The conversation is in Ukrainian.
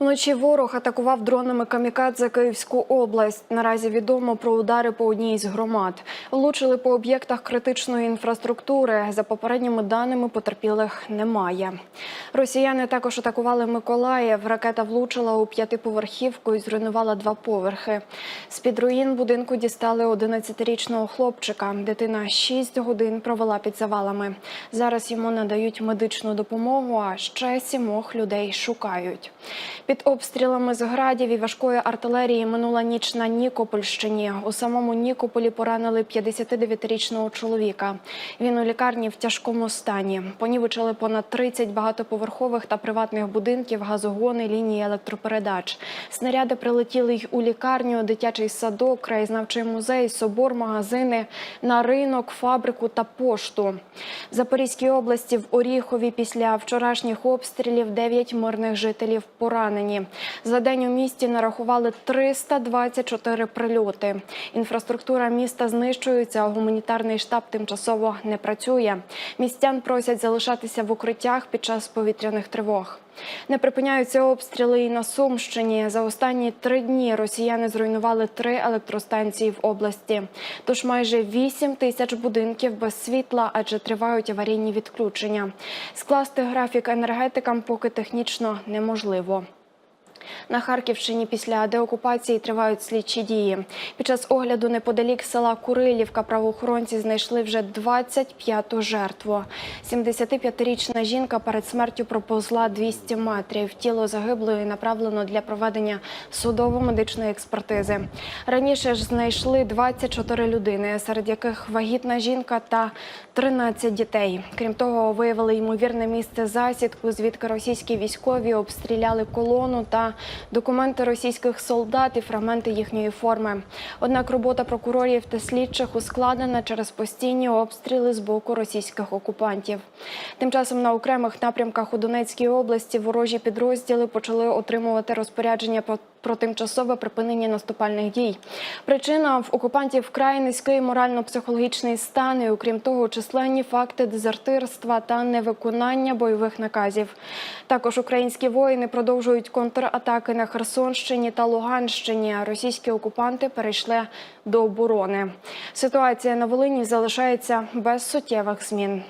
Вночі ворог атакував дронами камікадзе Київську область. Наразі відомо про удари по одній з громад. Влучили по об'єктах критичної інфраструктури. За попередніми даними потерпілих немає. Росіяни також атакували Миколаїв. Ракета влучила у п'ятиповерхівку і зруйнувала два поверхи. З під руїн будинку дістали 11-річного хлопчика. Дитина 6 годин провела під завалами. Зараз йому надають медичну допомогу. А ще сімох людей шукають. Під обстрілами з градів і важкої артилерії минула ніч на Нікопольщині. У самому Нікополі поранили 59-річного чоловіка. Він у лікарні в тяжкому стані. Понівечили понад 30 багатоповерхових та приватних будинків, газогони, лінії електропередач. Снаряди прилетіли й у лікарню, дитячий садок, краєзнавчий музей, собор, магазини, на ринок, фабрику та пошту. В Запорізькій області в Оріхові після вчорашніх обстрілів 9 мирних жителів поранені. За день у місті нарахували 324 прильоти. Інфраструктура міста знищується, а гуманітарний штаб тимчасово не працює. Містян просять залишатися в укриттях під час повітряних тривог. Не припиняються обстріли і на Сумщині. За останні три дні росіяни зруйнували три електростанції в області. Тож майже 8 тисяч будинків без світла, адже тривають аварійні відключення. Скласти графік енергетикам поки технічно неможливо. На Харківщині після деокупації тривають слідчі дії. Під час огляду неподалік села Курилівка правоохоронці знайшли вже 25-ту жертву. 75-річна жінка перед смертю проповзла 200 метрів. Тіло загиблої направлено для проведення судово-медичної експертизи. Раніше ж знайшли 24 людини, серед яких вагітна жінка та 13 дітей. Крім того, виявили ймовірне місце засідку, звідки російські військові обстріляли колону та документи російських солдат і фрагменти їхньої форми. Однак робота прокурорів та слідчих ускладнена через постійні обстріли з боку російських окупантів. Тим часом на окремих напрямках у Донецькій області ворожі підрозділи почали отримувати розпорядження про про тимчасове припинення наступальних дій. Причина в окупантів вкрай низький морально-психологічний стан, і окрім того, численні факти дезертирства та невиконання бойових наказів. Також українські воїни продовжують контратаки на Херсонщині та Луганщині. а Російські окупанти перейшли до оборони. Ситуація на Волині залишається без суттєвих змін.